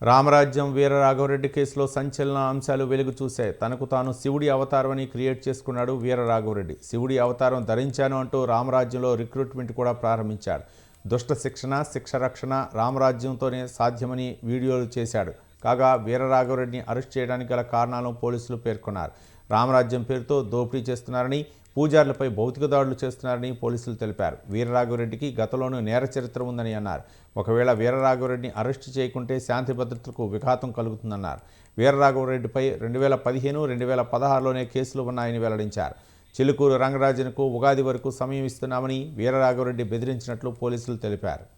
రామరాజ్యం వీరరాఘవరెడ్డి కేసులో సంచలన అంశాలు వెలుగు చూశాయి తనకు తాను శివుడి అవతారమని క్రియేట్ చేసుకున్నాడు వీరరాఘవరెడ్డి శివుడి అవతారం ధరించాను అంటూ రామరాజ్యంలో రిక్రూట్మెంట్ కూడా ప్రారంభించాడు. దుష్ట శిక్షణ శిక్ష రక్షణ రామరాజ్యంతోనే సాధ్యమని వీడియోలు చేశాడు. కాగా వీరరాఘవరెడ్డిని అరెస్ట్ చేయడానికి గల కారణాలను పోలీసులు పేర్కొన్నారు. రామరాజ్యం పేరుతో దోపిడీ చేస్తున్నారని పూజారులపై భౌతిక దాడులు చేస్తున్నారని పోలీసులు తెలిపారు. వీరరాఘవరెడ్డికి గతంలోనూ నేర చరిత్ర ఉందని అన్నారు. ఒకవేళ వీరరాఘవరెడ్డిని అరెస్టు చేయకుంటే శాంతి భద్రతలకు విఘాతం కలుగుతుందన్నారు. వీరరాఘవరెడ్డిపై రెండు వేల పదిహేను రెండు వేల పదహారులోనే కేసులు ఉన్నాయని వెల్లడించారు. చిలుకూరు రంగరాజన్కు ఉగాది వరకు సమయం ఇస్తున్నామని వీరరాఘవరెడ్డి బెదిరించినట్లు పోలీసులు తెలిపారు.